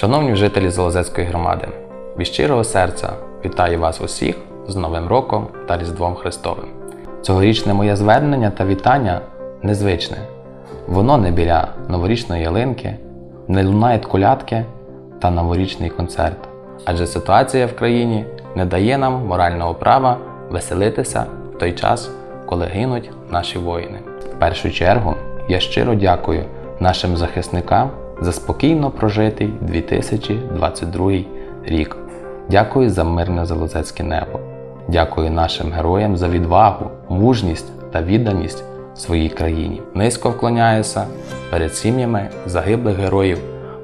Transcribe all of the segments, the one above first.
Шановні жителі Золозецької громади, від щирого серця вітаю вас усіх з Новим роком та Різдвом Христовим. Цьогорічне моє звернення та вітання незвичне. Воно не біля новорічної ялинки, не лунають колядки та новорічний концерт. Адже ситуація в країні не дає нам морального права веселитися в той час, коли гинуть наші воїни. В першу чергу я щиро дякую нашим захисникам за спокійно прожитий 2022 рік. Дякую за мирне залозецьке небо. Дякую нашим героям за відвагу, мужність та відданість своїй країні. Низько вклоняюся перед сім'ями загиблих героїв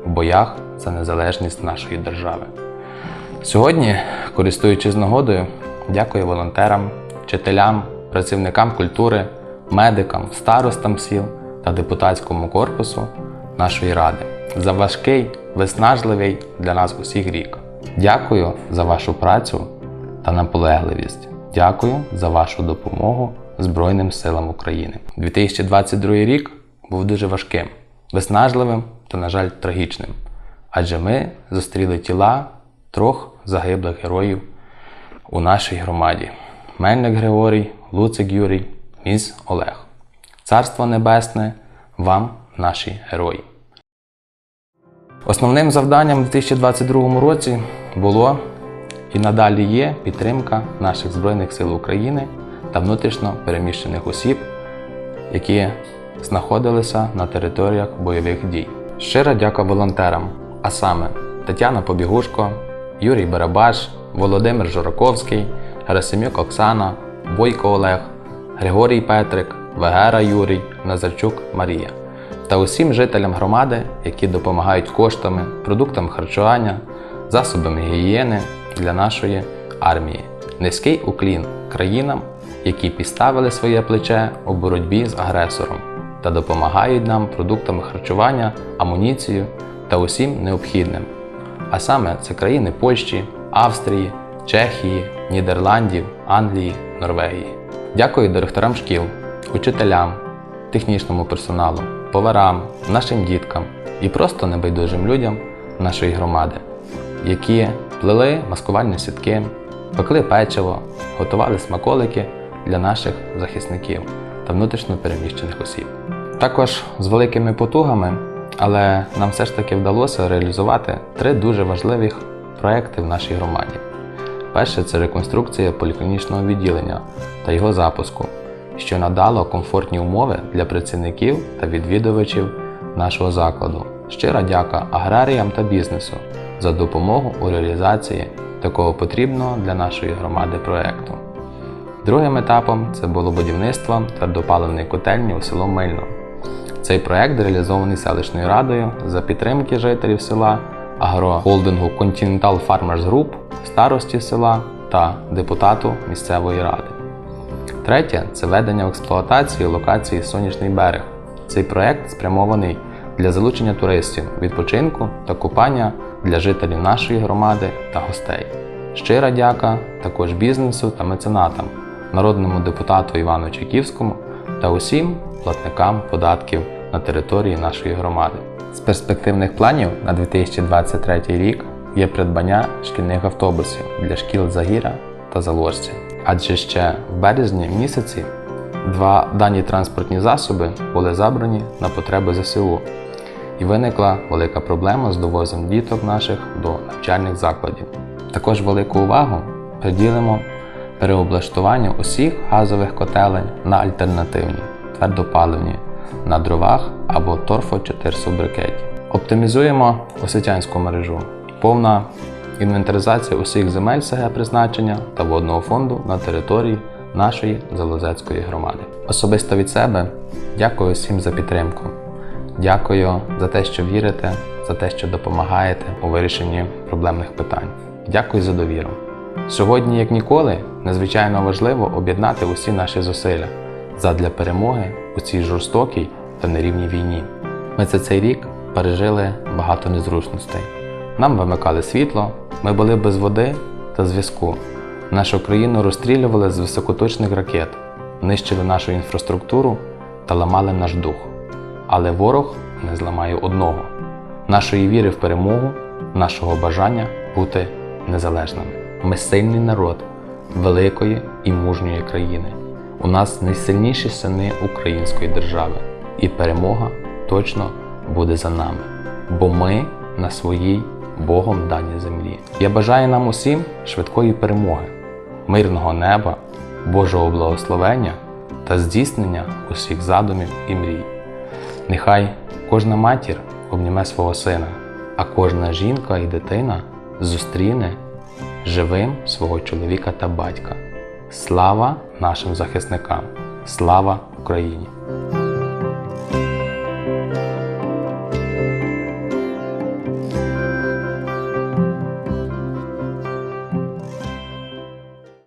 в боях за незалежність нашої держави. Сьогодні, користуючись нагодою, дякую волонтерам, вчителям, працівникам культури, медикам, старостам сіл та депутатському корпусу нашої ради за важкий, виснажливий для нас усіх рік. Дякую за вашу працю та наполегливість. Дякую за вашу допомогу Збройним силам України. 2022 рік був дуже важким, виснажливим та, на жаль, трагічним. Адже ми зустріли тіла трьох загиблих героїв у нашій громаді: Мельник Григорій, Луцик Юрій, Міс Олег. Царство Небесне вам, наші герої. Основним завданням у 2022 році було і надалі є підтримка наших Збройних сил України та внутрішньо переміщених осіб, які знаходилися на територіях бойових дій. Щира дяка волонтерам, а саме Тетяна Побігушко, Юрій Барабаш, Володимир Жураковський, Герасимюк Оксана, Бойко Олег, Григорій Петрик, Вегера Юрій, Назарчук Марія та усім жителям громади, які допомагають коштами, продуктами харчування, засобами гігієни для нашої армії. Низький уклін країнам, які підставили своє плече у боротьбі з агресором та допомагають нам продуктами харчування, амуніцією та усім необхідним. А саме це країни Польщі, Австрії, Чехії, Нідерландів, Англії, Норвегії. Дякую директорам шкіл, учителям, технічному персоналу, поварам, нашим діткам і просто небайдужим людям нашої громади, які плели маскувальні сітки, пекли печиво, готували смаколики для наших захисників та внутрішньо переміщених осіб. Також з великими потугами, але нам все ж таки вдалося реалізувати три дуже важливих проекти в нашій громаді. Перше це реконструкція поліклінічного відділення та його запуску, що надало комфортні умови для працівників та відвідувачів нашого закладу. Щира дяка аграріям та бізнесу за допомогу у реалізації такого потрібного для нашої громади проекту. Другим етапом це було будівництво твердопаливної котельні у село Мильно. Цей проект реалізований селищною радою за підтримки жителів села, агрохолдингу Continental Farmers Group, старості села та депутату місцевої ради. Третє це ведення в експлуатацію локації Сонячний берег. Цей проект спрямований для залучення туристів, відпочинку та купання для жителів нашої громади та гостей. Щира дяка також бізнесу та меценатам, народному депутату Івану Чайківському та усім платникам податків на території нашої громади. З перспективних планів на 2023 рік є придбання шкільних автобусів для шкіл Загіра та Заложця. Адже ще в березні місяці два дані транспортні засоби були забрані на потреби ЗСУ, і виникла велика проблема з довозом діток наших до навчальних закладів. Також велику увагу приділимо переоблаштуванню усіх газових котелень на альтернативні, твердопаливні, на дровах або торфо 4 брикеті. Оптимізуємо освітянську мережу. Повна інвентаризація усіх земель СГ призначення та водного фонду на території нашої Залозецької громади. Особисто від себе дякую всім за підтримку. Дякую за те, що вірите, за те, що допомагаєте у вирішенні проблемних питань. Дякую за довіру. Сьогодні, як ніколи, надзвичайно важливо об'єднати усі наші зусилля задля перемоги у цій жорстокій та нерівній війні. Ми за цей рік пережили багато незручностей. Нам вимикали світло, ми були без води та зв'язку. Нашу країну розстрілювали з високоточних ракет, нищили нашу інфраструктуру та ламали наш дух. Але ворог не зламає одного нашої віри в перемогу нашого бажання бути незалежними. Ми сильний народ великої і мужньої країни. У нас найсильніші сини української держави, і перемога точно буде за нами, бо ми на своїй Богом даній землі. Я бажаю нам усім швидкої перемоги, мирного неба, Божого благословення та здійснення усіх задумів і мрій. Нехай кожна матір обніме свого сина, а кожна жінка і дитина зустріне живим свого чоловіка та батька. Слава нашим захисникам! Слава Україні!